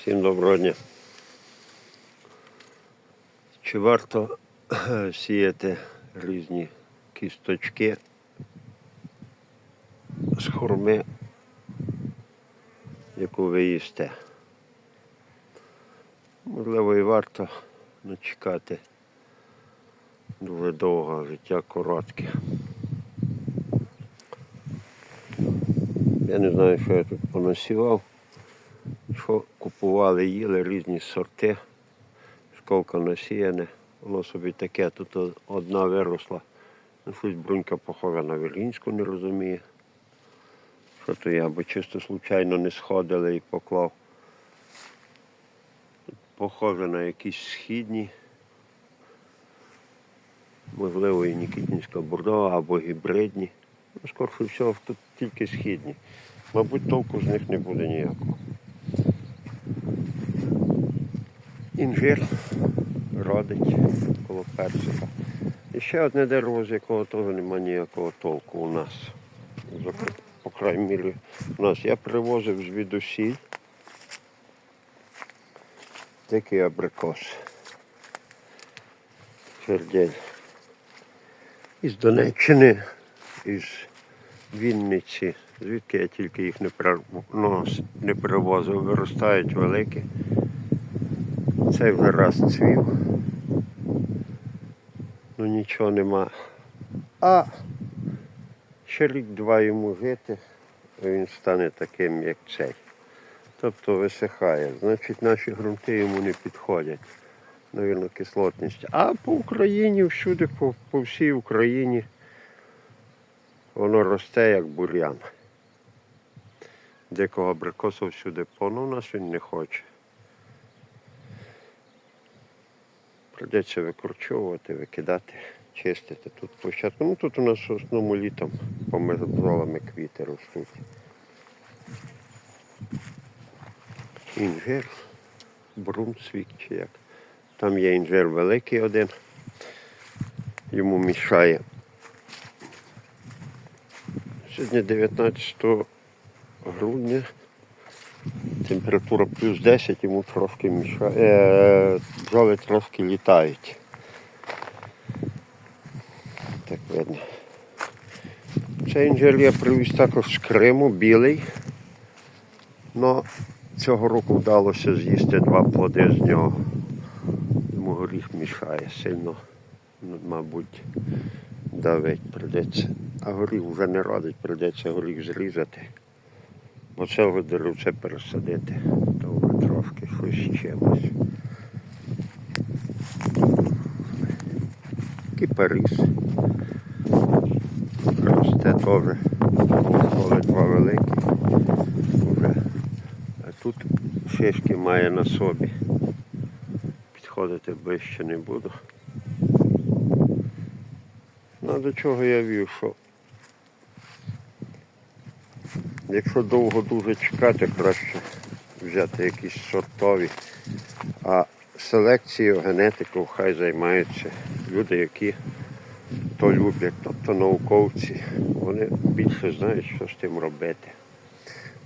Всім доброго дня. Чи варто сіяти різні кісточки з хурми, яку ви їсте? Можливо, і варто начекати дуже довго, життя коротке. Я не знаю, що я тут понасівав що купували, їли різні сорти, шковка насіяне, воно собі таке, тут одна виросла. Ну, щось брунька похожа на віргінську, не розуміє. Що то я, або чисто случайно не сходили і поклав. Похоже на якісь східні. Можливо, і Нікітінська бордова або гібридні. Ну, скорше всього, тут тільки східні. Мабуть, толку з них не буде ніякого. Інжир родить коло персика. І ще одне дерево, з якого теж немає ніякого толку у нас. По крайній мірі, у нас я привозив звідусіль такий абрикос. Чердень. Із Донеччини, із Вінниці, звідки я тільки їх не, не привозив, виростають великі. Цей вже раз цвів. Ну нічого нема. А ще рік-два йому жити, він стане таким, як цей. Тобто висихає. Значить, наші ґрунти йому не підходять. Навірно, кислотність. А по Україні, всюди, по, по всій Україні, воно росте як бур'ян. Дикого абрикосу всюди повно, у нас він не хоче. Придеться викорчовувати, викидати, чистити тут площадку. Ну тут у нас в основному літом поміж квіти ростуть. Інжир, брунцвік чи як. Там є інжир великий один. Йому мішає. Сьогодні 19 грудня. Температура плюс 10, йому трошки мішає. Е, бджоли трошки літають. Так видно. Цей інжир я привіз також з Криму, білий. Но цього року вдалося з'їсти два плоди з нього. Йому горіх мішає сильно, ну, мабуть, давить придеться. А горіх вже не родить, придеться горіх зрізати. Бо це вже деревце пересадити, вже трошки з чимось. Кіпаріс. Росте теж. Коли два великі. Вже. А тут шишки має на собі. Підходити ближче не буду. Ну, до чого я вів, що Якщо довго дуже чекати, краще взяти якісь сортові. А селекцією, генетикою хай займаються люди, які то люблять, тобто науковці. Вони більше знають, що з тим робити.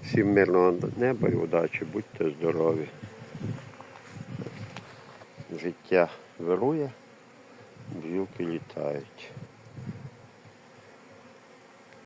Всім мирного неба і удачі, будьте здорові. Життя вирує, бджілки літають.